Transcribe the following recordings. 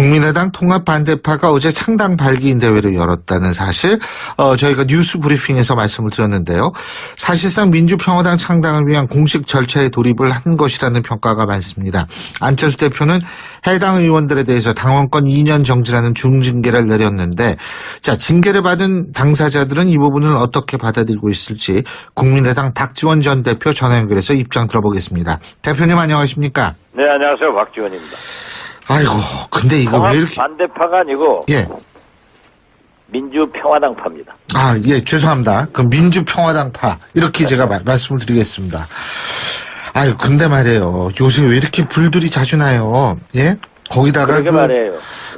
국민의당 통합 반대파가 어제 창당 발기인 대회를 열었다는 사실 어, 저희가 뉴스 브리핑에서 말씀을 드렸는데요. 사실상 민주평화당 창당을 위한 공식 절차에 돌입을 한 것이라는 평가가 많습니다. 안철수 대표는 해당 의원들에 대해서 당원권 2년 정지라는 중징계를 내렸는데 자 징계를 받은 당사자들은 이 부분을 어떻게 받아들이고 있을지 국민의당 박지원 전 대표 전화 연결해서 입장 들어보겠습니다. 대표님 안녕하십니까? 네, 안녕하세요. 박지원입니다. 아이고 근데 이거 왜 이렇게 반대파가 아니고 예. 민주평화당 파입니다. 아, 예, 죄송합니다. 그 민주평화당 파 이렇게 제가 마- 말씀을 드리겠습니다. 아유, 근데 말이에요. 요새 왜 이렇게 불들이 자주 나요? 예? 거기다가 그, 말이에요.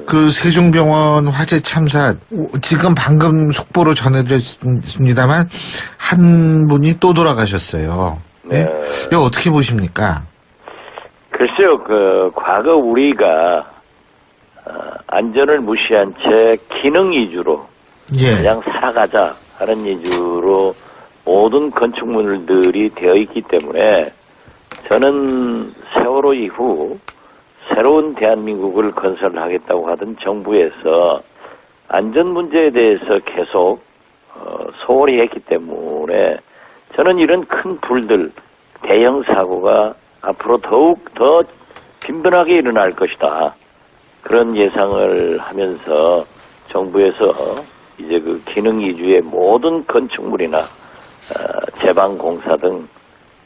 그 세종병원 화재 참사 오, 지금 방금 속보로 전해드렸습니다만 한 분이 또 돌아가셨어요. 예? 네. 이거 어떻게 보십니까? 글쎄요, 그, 과거 우리가, 어, 안전을 무시한 채 기능 위주로 예. 그냥 살아가자 하는 위주로 모든 건축물들이 되어 있기 때문에 저는 세월호 이후 새로운 대한민국을 건설하겠다고 하던 정부에서 안전 문제에 대해서 계속 어, 소홀히 했기 때문에 저는 이런 큰 불들 대형 사고가 앞으로 더욱 더 빈번하게 일어날 것이다. 그런 예상을 하면서 정부에서 이제 그 기능 위주의 모든 건축물이나 어, 제방 공사 등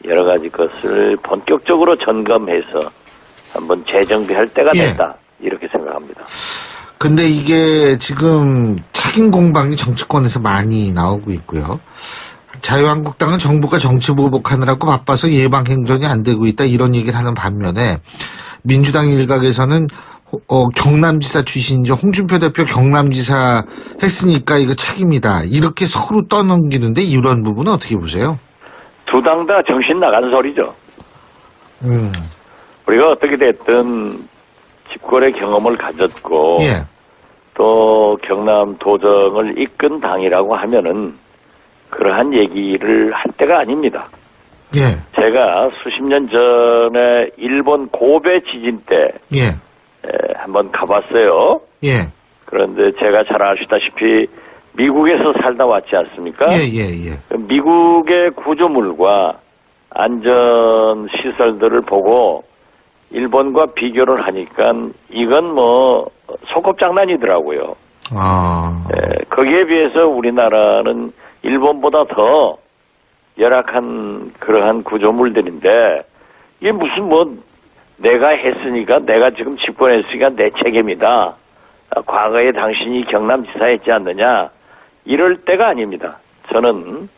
여러 가지 것을 본격적으로 점검해서 한번 재정비할 때가 예. 됐다 이렇게 생각합니다. 근데 이게 지금 책임 공방이 정치권에서 많이 나오고 있고요. 자유한국당은 정부가 정치 보복하느라고 바빠서 예방 행정이 안 되고 있다 이런 얘기를 하는 반면에 민주당 일각에서는 호- 어, 경남지사 출신이죠. 홍준표 대표 경남지사 했으니까 이거 책임이다. 이렇게 서로 떠넘기는데 이런 부분은 어떻게 보세요? 두 당 다 정신 나간 소리죠. 음, 우리가 어떻게 됐든 집권의 경험을 가졌고 예, 또 경남 도정을 이끈 당이라고 하면은 그러한 얘기를 할 때가 아닙니다. 예, 제가 수십 년 전에 일본 고베 지진 때 예, 에, 한번 가봤어요. 예, 그런데 제가 잘 아시다시피 미국에서 살다 왔지 않습니까? 예, 예, 예. 그 미국의 구조물과 안전 시설들을 보고 일본과 비교를 하니까 이건 뭐 소꿉장난이더라고요. 아, 에, 거기에 비해서 우리나라는 일본보다 더 열악한 그러한 구조물들인데 이게 무슨 뭐 내가 했으니까 내가 지금 집권했으니까 내 책임이다. 아, 과거에 당신이 경남지사했지 않느냐 이럴 때가 아닙니다. 저는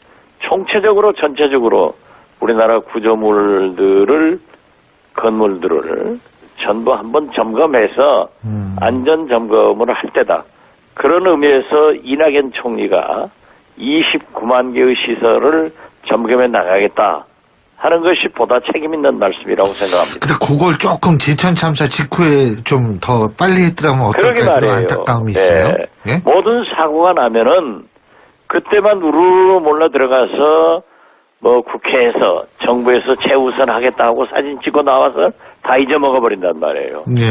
총체적으로 전체적으로 우리나라 구조물들을 건물들을 전부 한번 점검해서 음. 안전 점검을 할 때다. 그런 의미에서 이낙연 총리가 29만 개의 시설을 점검해 나가겠다 하는 것이 보다 책임 있는 말씀이라고 생각합니다. 근데 그걸 조금 제천 참사 직후에 좀 더 빨리 했더라면 어떨까 그런. 안타까움이 네. 있어요. 예? 모든 사고가 나면은 그때만 우르르 몰려 들어가서 뭐 국회에서 정부에서 최우선 하겠다고 사진 찍고 나와서 다 잊어먹어 버린단 말이에요. 예.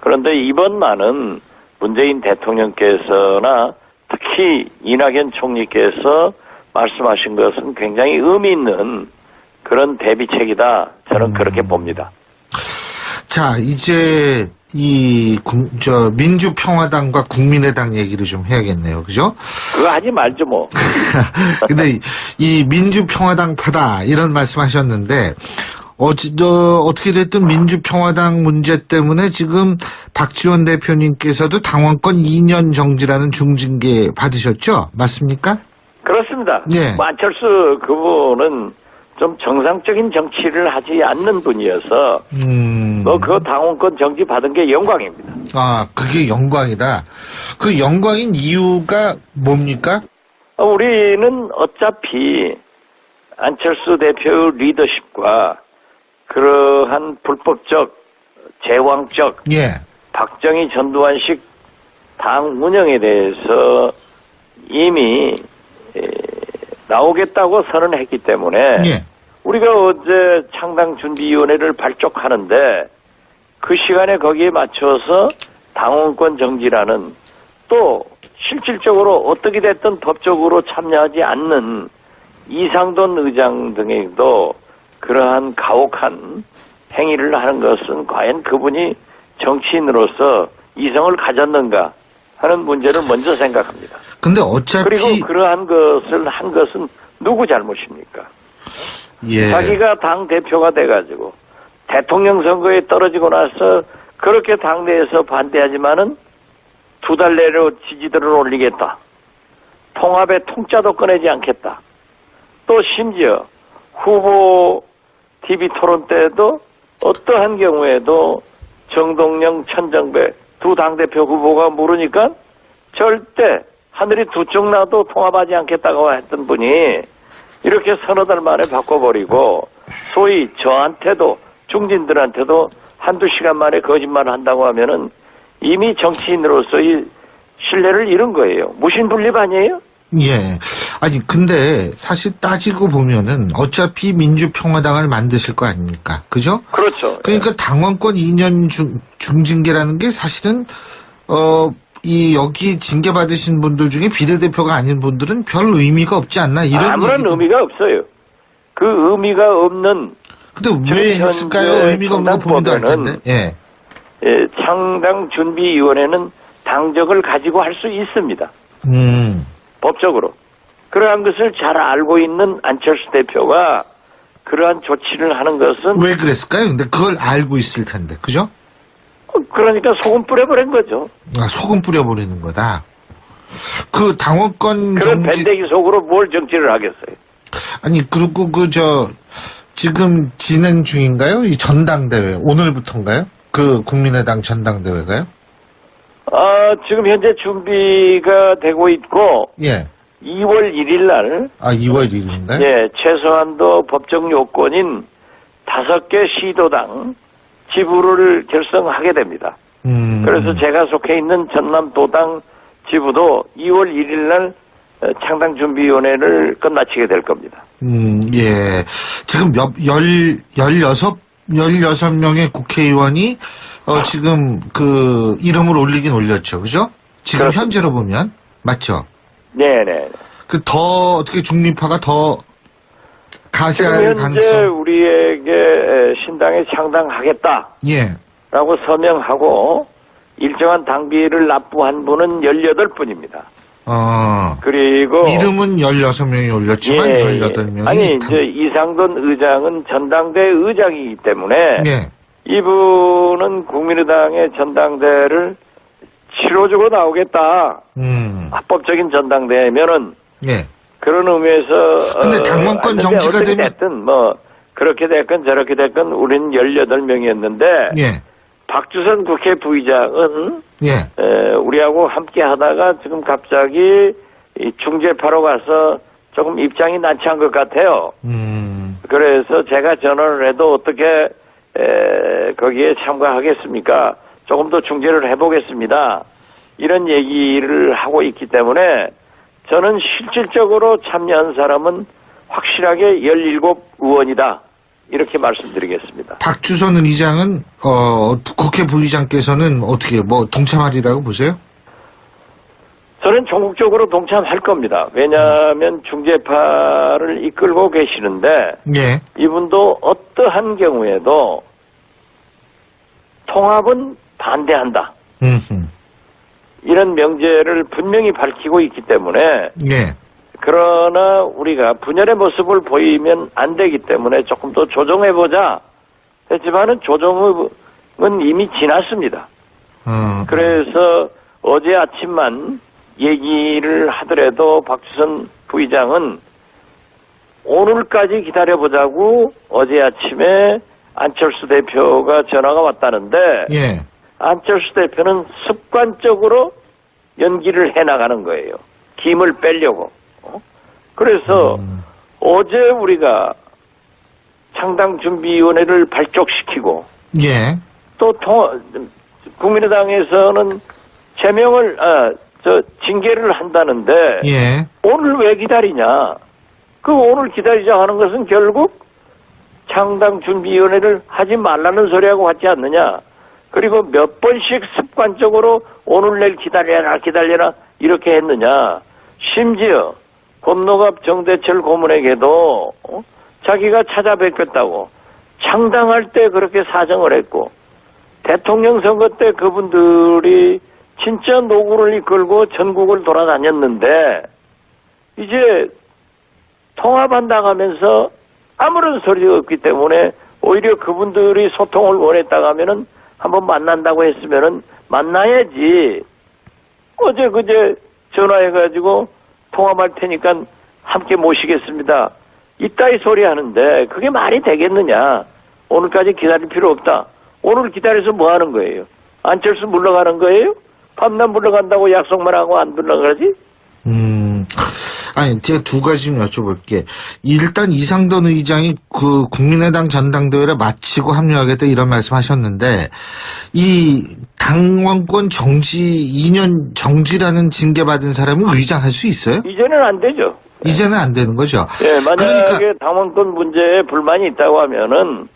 그런데 이번만은 문재인 대통령께서나 특히 이낙연 총리께서 말씀하신 것은 굉장히 의미 있는 그런 대비책이다. 저는 음. 그렇게 봅니다. 자, 이제 이 국- 저 민주평화당과 국민의당 얘기를 좀 해야겠네요. 그죠? 그거 하지 말죠 뭐. 근데 이 민주평화당 파다 이런 말씀하셨는데 어찌 저 어떻게 됐든 민주평화당 문제 때문에 지금 박지원 대표님께서도 당원권 2년 정지라는 중징계 받으셨죠? 맞습니까? 그렇습니다. 예. 뭐 안철수 그분은 좀 정상적인 정치를 하지 않는 분이어서 음. 뭐그 당원권 정지 받은 게 영광입니다. 아, 그게 영광이다. 그 영광인 이유가 뭡니까? 어, 우리는 어차피 안철수 대표의 리더십과 그러한 불법적 제왕적 예. 박정희 전두환식 당 운영에 대해서 이미 에, 나오겠다고 선언했기 때문에 예. 우리가 어제 창당 준비위원회를 발족하는데 그 시간에 거기에 맞춰서 당원권 정지라는 또 실질적으로 어떻게 됐든 법적으로 참여하지 않는 이상돈 의장 등에도 그러한 가혹한 행위를 하는 것은 과연 그분이 정치인으로서 이성을 가졌는가 하는 문제를 먼저 생각합니다. 근데 어차피 그리고 그러한 것을 한 것은 누구 잘못입니까? 예. 자기가 당 대표가 돼가지고 대통령 선거에 떨어지고 나서 그렇게 당내에서 반대하지만은 두 달 내로 지지도를 올리겠다. 통합의 통짜도 꺼내지 않겠다. 또 심지어 후보 TV 토론 때도 어떠한 경우에도 정동영, 천정배 두 당대표 후보가 물으니까 절대 하늘이 두 쪽 나도 통합하지 않겠다고 했던 분이 이렇게 서너 달 만에 바꿔버리고 소위 저한테도 중진들한테도 한두 시간 만에 거짓말을 한다고 하면은 이미 정치인으로서의 신뢰를 잃은 거예요. 무신분립 아니에요? 예. 아니 근데 사실 따지고 보면은 어차피 민주평화당을 만드실 거 아닙니까? 그죠? 그렇죠. 그러니까 당원권 2년 중, 중징계라는 게 사실은 어 이 여기 징계 받으신 분들 중에 비례대표가 아닌 분들은 별 의미가 없지 않나 이런 아무런 얘기도- 의미가 없어요. 그 의미가 없는 근데 왜 했을까요? 의미가 없는 거 보면 알 텐데. 예. 예, 창당 준비위원회는 당적을 가지고 할 수 있습니다. 음. 법적으로. 그러한 것을 잘 알고 있는 안철수 대표가 그러한 조치를 하는 것은 왜 그랬을까요? 근데 그걸 알고 있을 텐데. 그죠? 그러니까 소금 뿌려버린 거죠. 아, 소금 뿌려버리는 거다. 그 당원권 그런 정지 밴데기 속으로 뭘 정치를 하겠어요. 아니 그리고 그 저 지금 진행 중인가요? 이 전당대회 오늘부터인가요? 그 국민의당 전당대회가요? 아, 지금 현재 준비가 되고 있고 예. 2월 1일 날 아 2월 1일인가요? 예, 최소한도 법적 요건인 다섯 개 시도당 지부를 결성하게 됩니다. 음. 그래서 제가 속해 있는 전남도당 지부도 2월 1일 날 어, 창당준비위원회를 끝마치게 될 겁니다. 음, 예. 지금 몇, 열, 열여섯, 열여섯 명의 국회의원이, 어, 지금 그, 이름을 올리긴 올렸죠. 그죠? 지금 그렇습니다. 현재로 보면. 맞죠? 네네. 그 더, 어떻게 중립화가 더 가세할 지금 현재 가능성. 우리에게 에, 신당에 창당하겠다라고 예. 서명하고 일정한 당비를 납부한 분은 18분입니다. 어. 그리고 이름은 16명이 올렸지만 예, 예. 18명이. 아니 이제 이상돈 의장은 전당대 의장이기 때문에 예. 이분은 국민의당의 전당대를 치러주고 나오겠다. 음. 합법적인 전당대면은 예. 그런 의미에서 근데 어, 당원권 하는데 정지가 되면- 됐든 뭐 그렇게 됐건 저렇게 됐건 우리는 18명이었는데 예. 박주선 국회 부의장은 예. 에, 우리하고 함께 하다가 지금 갑자기 이 중재파로 가서 조금 입장이 난처한 것 같아요. 음. 그래서 제가 전화를 해도 어떻게 에, 거기에 참가하겠습니까? 조금 더 중재를 해보겠습니다. 이런 얘기를 하고 있기 때문에 저는 실질적으로 참여한 사람은 확실하게 17 의원이다. 이렇게 말씀드리겠습니다. 박주선 의장은 어 국회 부의장께서는 어떻게 뭐 동참하리라고 보세요? 저는 전국적으로 동참할 겁니다. 왜냐하면 중재파를 이끌고 계시는데 예. 이분도 어떠한 경우에도 통합은 반대한다. 음. 이런 명제를 분명히 밝히고 있기 때문에 예. 그러나 우리가 분열의 모습을 보이면 안 되기 때문에 조금 더 조정해 보자 했지만은 조정은 이미 지났습니다. 어. 그래서 어제 아침만 얘기를 하더라도 박주선 부의장은 오늘까지 기다려보자고 어제 아침에 안철수 대표가 전화가 왔다는데 예. 안철수 대표는 습관적으로 연기를 해나가는 거예요. 김을 빼려고. 어? 그래서 음. 어제 우리가 창당준비위원회를 발족시키고 예. 또 통, 국민의당에서는 제명을 아, 저 징계를 한다는데 예. 오늘 왜 기다리냐? 그 오늘 기다리자 하는 것은 결국 창당준비위원회를 하지 말라는 소리하고 같지 않느냐? 그리고 몇 번씩 습관적으로 오늘 내일 기다려라 기다려라 이렇게 했느냐. 심지어 권노갑 정대철 고문에게도 어? 자기가 찾아뵙겠다고 창당할 때 그렇게 사정을 했고 대통령 선거 때 그분들이 진짜 노구를 이끌고 전국을 돌아다녔는데 이제 통합한다고 하면서 아무런 소리가 없기 때문에 오히려 그분들이 소통을 원했다고 하면은 한번 만난다고 했으면은 만나야지. 어제 그제 전화해가지고 통합할 테니까 함께 모시겠습니다. 이따위 소리 하는데 그게 말이 되겠느냐. 오늘까지 기다릴 필요 없다. 오늘 기다려서 뭐 하는 거예요? 안철수 물러가는 거예요? 밤낮 물러간다고 약속만 하고 안 물러가지? 음, 아니, 제가 두 가지 좀 여쭤볼게. 일단 이상돈 의장이 그 국민의당 전당대회를 마치고 합류하겠다 이런 말씀 하셨는데, 이 당원권 정지, 2년 정지라는 징계받은 사람이 의장할 수 있어요? 이제는 안 되죠. 이제는 안 되는 거죠. 예, 만약에 그러니까- 당원권 문제에 불만이 있다고 하면은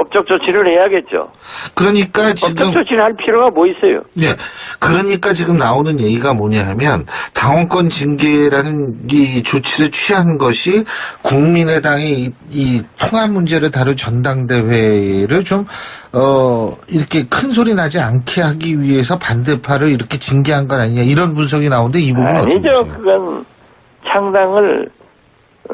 법적 조치를 해야겠죠. 그러니까 법적 지금 조치를 할 필요가 뭐 있어요? 예. 그러니까 지금 나오는 얘기가 뭐냐 하면 당원권 징계라는 이 조치를 취한 것이 국민의당이 이, 이 통합 문제를 다룬 전당대회를 좀, 어, 이렇게 큰 소리 나지 않게 하기 위해서 반대파를 이렇게 징계한 건 아니냐 이런 분석이 나오는데 이 부분은 어떻게 아니죠. 보세요? 그건 창당을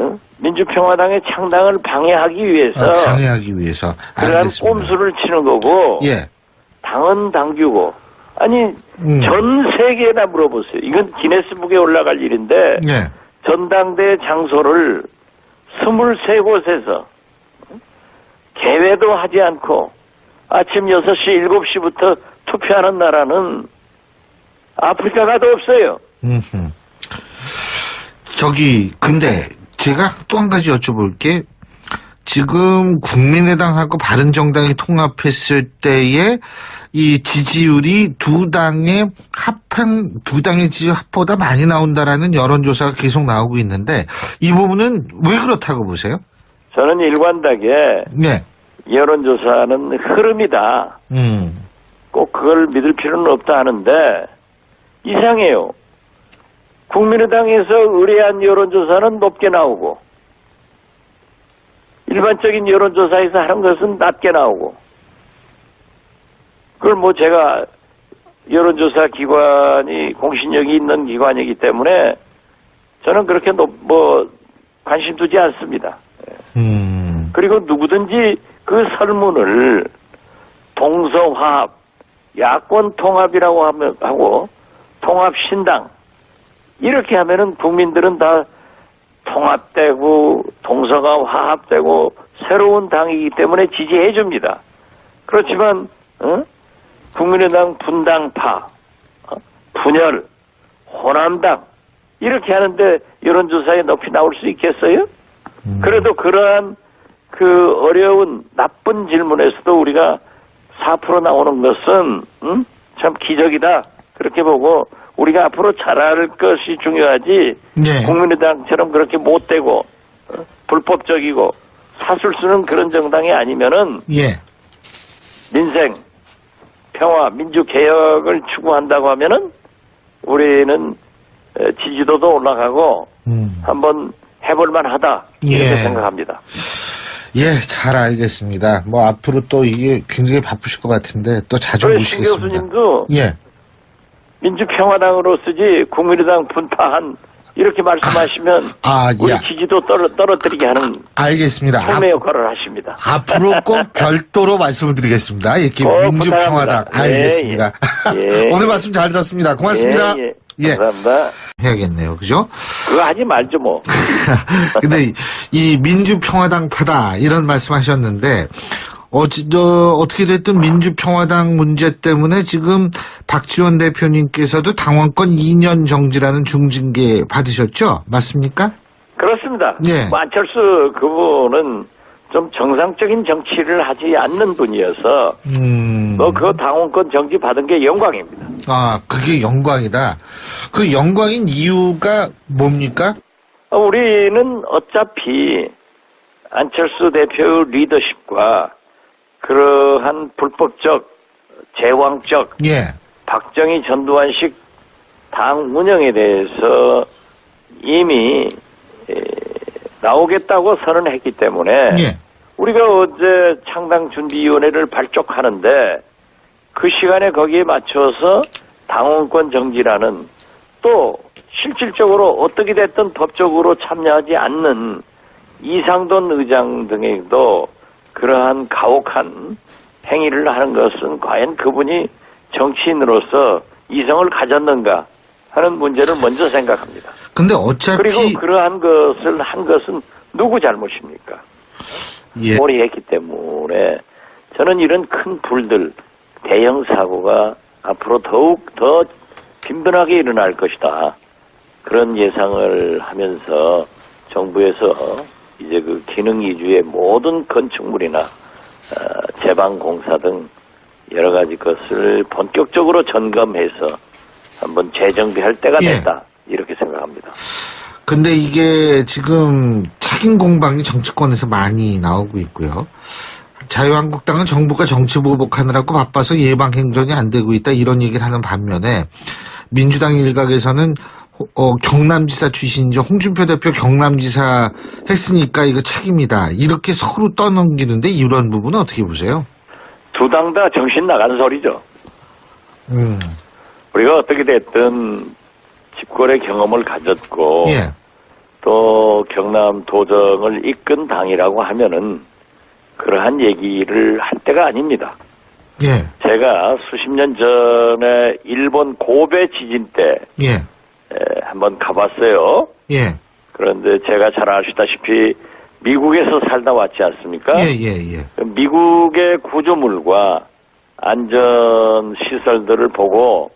어? 민주평화당의 창당을 방해하기 위해서 아, 방해하기 위해서. 그러한 알겠습니다. 꼼수를 치는 거고 예. 당은 당규고 아니 음. 전 세계에다 물어보세요. 이건 기네스북에 올라갈 일인데 예. 전당대 장소를 23곳에서 개회도 하지 않고 아침 6시, 7시부터 투표하는 나라는 아프리카가도 없어요. 음흠. 저기 근데 제가 또 한 가지 여쭤볼 게 지금 국민의당하고 바른정당이 통합했을 때의 이 지지율이 두 당의 합한 두 당의 지지율 합보다 많이 나온다라는 여론조사가 계속 나오고 있는데 이 부분은 왜 그렇다고 보세요? 저는 일관되게 네. 여론조사는 흐름이다. 음. 꼭 그걸 믿을 필요는 없다 하는데 이상해요. 국민의당에서 의뢰한 여론조사는 높게 나오고 일반적인 여론조사에서 하는 것은 낮게 나오고 그걸 뭐 제가 여론조사 기관이 공신력이 있는 기관이기 때문에 저는 그렇게 높, 뭐 관심 두지 않습니다. 음. 그리고 누구든지 그 설문을 동서화합, 야권 통합이라고 하면 하고 통합신당 이렇게 하면은 국민들은 다 통합되고 동서가 화합되고 새로운 당이기 때문에 지지해 줍니다. 그렇지만 어? 국민의당 분당파, 어? 분열, 호남당 이렇게 하는데 여론조사에 높이 나올 수 있겠어요? 음. 그래도 그러한 그 어려운 나쁜 질문에서도 우리가 4% 나오는 것은 음? 참 기적이다 그렇게 보고 우리가 앞으로 잘할 것이 중요하지 네. 국민의당처럼 그렇게 못되고 어? 불법적이고 사술 쓰는 그런 정당이 아니면은 예. 민생 평화 민주 개혁을 추구한다고 하면은 우리는 에, 지지도도 올라가고 음. 한번 해볼만 하다 이렇게 예. 생각합니다. 예, 잘 알겠습니다. 뭐 앞으로 또 이게 굉장히 바쁘실 것 같은데 또 자주 그래 신 모시겠습니다. 교수님도 예. 민주평화당으로 쓰지 국민의당 분파한 이렇게 말씀하시면 아, 우리 예. 지지도 떨어, 떨어뜨리게 하는 알겠습니다. 앞, 역할을 하십니다. 앞으로 꼭 별도로 말씀을 드리겠습니다. 이렇게 꼭 민주평화당. 부탁합니다. 알겠습니다. 예, 예. 오늘 말씀 잘 들었습니다. 고맙습니다. 예, 예. 예. 감사합니다. 해야겠네요. 그죠? 그거 하지 말죠 뭐. 근데 이- 이 민주평화당 파다 이런 말씀 하셨는데 어찌, 저, 어떻게 됐든 민주평화당 문제 때문에 지금 박지원 대표님께서도 당원권 2년 정지라는 중징계 받으셨죠? 맞습니까? 그렇습니다. 예. 뭐 안철수 그분은 좀 정상적인 정치를 하지 않는 분이어서 음. 뭐그 당원권 정지 받은 게 영광입니다. 아, 그게 영광이다. 그 영광인 이유가 뭡니까? 어, 우리는 어차피 안철수 대표의 리더십과 그러한 불법적 제왕적 예. 박정희 전두환식 당 운영에 대해서 이미 에, 나오겠다고 선언했기 때문에 예. 우리가 어제 창당 준비위원회를 발족하는데 그 시간에 거기에 맞춰서 당원권 정지라는 또 실질적으로 어떻게 됐든 법적으로 참여하지 않는 이상돈 의장 등에도 그러한 가혹한 행위를 하는 것은 과연 그분이 정치인으로서 이성을 가졌는가 하는 문제를 먼저 생각합니다. 근데 어차피 그리고 그러한 것을 한 것은 누구 잘못입니까? 예. 오래 했기 때문에 저는 이런 큰 불들, 대형 사고가 앞으로 더욱 더 빈번하게 일어날 것이다. 그런 예상을 하면서 정부에서 이제 그 기능 위주의 모든 건축물이나 어, 제방 공사 등 여러 가지 것을 본격적으로 점검해서 한번 재정비할 때가 예. 됐다. 이렇게 생각합니다. 근데 이게 지금 책임 공방이 정치권에서 많이 나오고 있고요. 자유한국당은 정부가 정치 보복하느라고 바빠서 예방 행정이 안 되고 있다 이런 얘기를 하는 반면에 민주당 일각에서는 호- 어, 경남지사 출신이죠. 홍준표 대표 경남지사 했으니까 이거 책임이다. 이렇게 서로 떠넘기는데 이런 부분은 어떻게 보세요? 두 당 다 정신 나간 소리죠. 음. 우리가 어떻게 됐든 집권의 경험을 가졌고 예. 또 경남 도정을 이끈 당이라고 하면은 그러한 얘기를 할 때가 아닙니다. 예. 제가 수십 년 전에 일본 고베 지진 때 예. 에, 한번 가봤어요. 예. 그런데 제가 잘 아시다시피 미국에서 살다 왔지 않습니까? 예, 예, 예. 미국의 구조물과 안전 시설들을 보고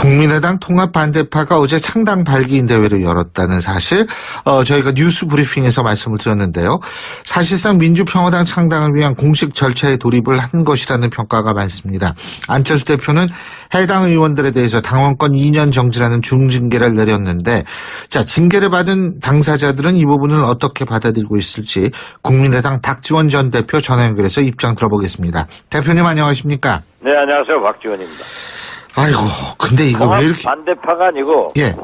국민의당 통합 반대파가 어제 창당 발기인 대회를 열었다는 사실, 어, 저희가 뉴스 브리핑에서 말씀을 드렸는데요. 사실상 민주평화당 창당을 위한 공식 절차에 돌입을 한 것이라는 평가가 많습니다. 안철수 대표는 해당 의원들에 대해서 당원권 2년 정지라는 중징계를 내렸는데, 자, 징계를 받은 당사자들은 이 부분을 어떻게 받아들이고 있을지 국민의당 박지원 전 대표 전화 연결해서 입장 들어보겠습니다. 대표님 안녕하십니까? 네 안녕하세요 박지원입니다. 아이고, 근데 이거 왜 이렇게, 반대파가 아니고 예.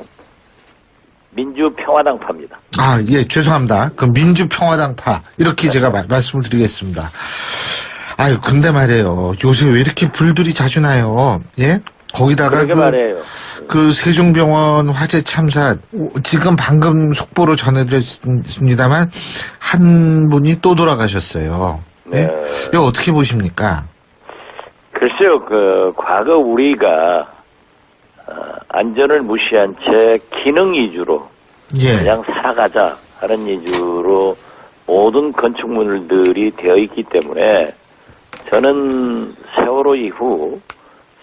민주평화당 파입니다. 아, 예, 죄송합니다. 그 민주평화당 파. 이렇게 제가 마- 말씀을 드리겠습니다. 아유, 근데 말이에요. 요새 왜 이렇게 불들이 자주 나요? 예? 거기다가 그. 그 세종병원 화재 참사, 오, 지금 방금 속보로 전해드렸습니다만, 한 분이 또 돌아가셨어요. 예? 네. 이거 어떻게 보십니까? 글쎄요, 그 과거 우리가 어, 안전을 무시한 채 기능 위주로 예. 그냥 살아가자 하는 위주로 모든 건축물들이 되어 있기 때문에 저는 세월호 이후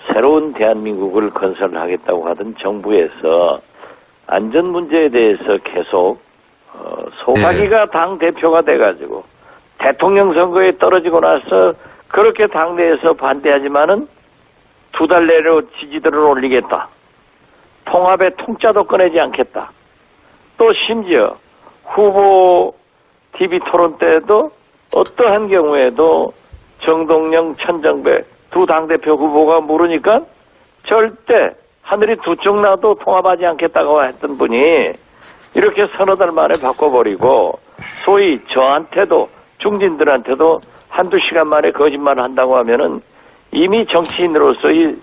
새로운 대한민국을 건설하겠다고 하던 정부에서 안전 문제에 대해서 계속 어, 소박이가 당 대표가 돼가지고 대통령 선거에 떨어지고 나서 그렇게 당내에서 반대하지만은 두 달 내로 지지도를 올리겠다. 통합의 통짜도 꺼내지 않겠다. 또 심지어 후보 TV 토론 때도 어떠한 경우에도 정동영, 천정배 두 당대표 후보가 모르니까 절대 하늘이 두 쪽 나도 통합하지 않겠다고 했던 분이 이렇게 서너 달 만에 바꿔버리고 소위 저한테도 중진들한테도 한두 시간 만에 거짓말을 한다고 하면은 이미 정치인으로서의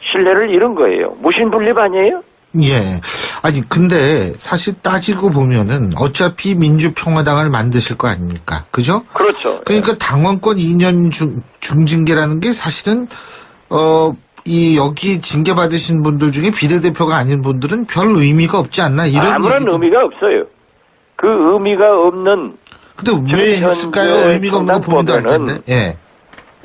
신뢰를 잃은 거예요. 무신분립 아니에요? 예. 아니, 근데 사실 따지고 보면은 어차피 민주평화당을 만드실 거 아닙니까? 그죠? 그렇죠. 그러니까 당원권 2년 중, 중징계라는 게 사실은, 어, 이, 여기 징계 받으신 분들 중에 비례대표가 아닌 분들은 별 의미가 없지 않나, 이런. 아무런 얘기도- 의미가 없어요. 그 의미가 없는 근데 왜 했을까요? 현재 의미가 없는 거 본인도 알 텐데. 예.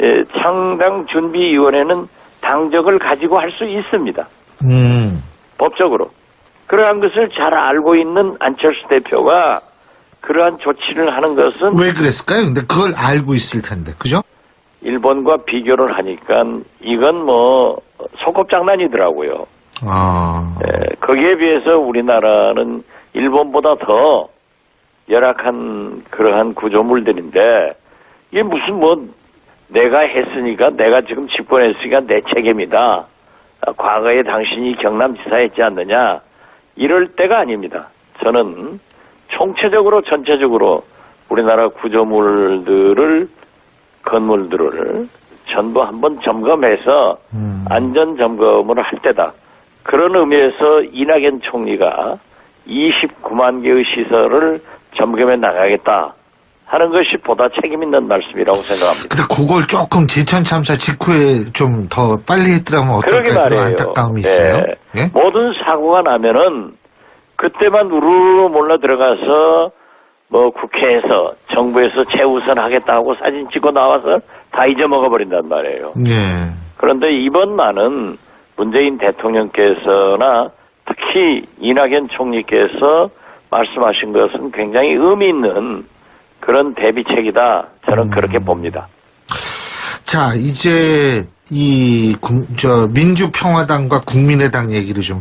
예, 창당 준비위원회는 당적을 가지고 할 수 있습니다. 음. 법적으로. 그러한 것을 잘 알고 있는 안철수 대표가 그러한 조치를 하는 것은 왜 그랬을까요? 근데 그걸 알고 있을 텐데. 그죠? 일본과 비교를 하니까 이건 뭐 소꿉 장난이더라고요. 아. 예, 거기에 비해서 우리나라는 일본보다 더 열악한 그러한 구조물들인데 이게 무슨 뭐 내가 했으니까 내가 지금 집권했으니까 내 책임이다. 아, 과거에 당신이 경남지사했지 않느냐 이럴 때가 아닙니다. 저는 총체적으로 전체적으로 우리나라 구조물들을 건물들을 전부 한번 점검해서 음. 안전 점검을 할 때다. 그런 의미에서 이낙연 총리가 29만 개의 시설을 점검해 나가겠다 하는 것이 보다 책임 있는 말씀이라고 생각합니다. 근데 그걸 조금 제천 참사 직후에 좀 더 빨리 했더라면 어떨까 그런. 안타까움이 예. 있어요. 예? 모든 사고가 나면은 그때만 우르르 몰라 들어가서 뭐 국회에서 정부에서 최우선 하겠다고 사진 찍고 나와서 다 잊어먹어 버린단 말이에요. 예. 그런데 이번만은 문재인 대통령께서나 특히 이낙연 총리께서 말씀하신 것은 굉장히 의미 있는 그런 대비책이다. 저는 음. 그렇게 봅니다. 자, 이제 이 국- 저 민주평화당과 국민의당 얘기를 좀